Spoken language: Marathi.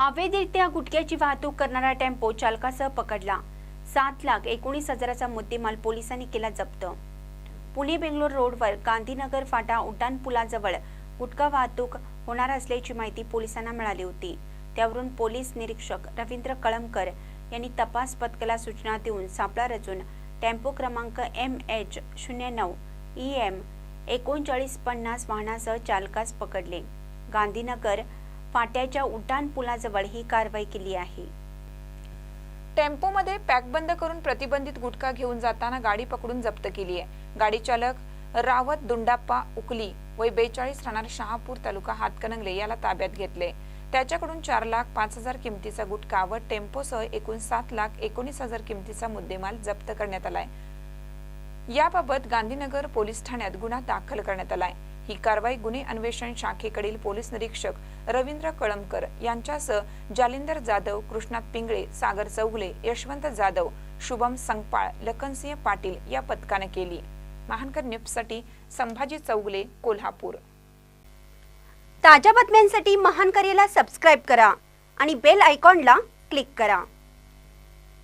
अवैधरित्या गुटख्याची वाहतूक करणारा टेम्पो चालकासह पकडला. सात लाख एकोणीस हजाराचा मुद्देमाल पोलिसांनी केला जप्त. पुणे बेंगलोर रोडवर गांधीनगर फाटा उड्डाण पुलाजवळ गुटखा वाहतूक होणार असल्याची माहिती पोलिसांना मिळाली होती. त्यावरून पोलीस निरीक्षक रवींद्र कळमकर यांनी तपास पथकाला सूचना देऊन सापळा रचून टेम्पो क्रमांक एम एच शून्य नऊ ई एम एकोणचाळीस पन्नास वाहनासह चालकास पकडले. गांधीनगर फाट्याच्या उड्डाण पुलाजवळ ही कारवाई केली आहे. टेम्पोमध्ये पॅक बंद करून प्रतिबंधित गुटखा घेऊन जाताना गाडी पकडून जप्त केली आहे. गाडी चालक रावत दुंडाप्पा उकली वय बेचाळीस राहणार शहापूर तालुका हातकणंगले याला ताब्यात घेतले. त्याच्याकडून चार लाख पाच हजार किमतीचा गुटखा व टेम्पोसह एकूण सात लाख एकोणीस हजार किमतीचा मुद्देमाल जप्त करण्यात आलाय. याबाबत गांधीनगर पोलीस ठाण्यात गुन्हा दाखल करण्यात आलाय. ही कारवाई गुन्हे अन्वेषण शाखेकडील पोलीस निरीक्षक रवींद्र कळमकर यांच्यासह जालिंदर जाधव कृष्णात पिंगळे सागर चौगले यशवंत जाधव शुभम संगपाळ लखनसिंह पाटील या पथकाने केली. महानकर न्यूजसाठी संभाजी चौगले कोल्हापूर. ताज्या बातम्यांसाठी महानकरेला सबस्क्राईब करा आणि बेल आयकॉनला क्लिक करा.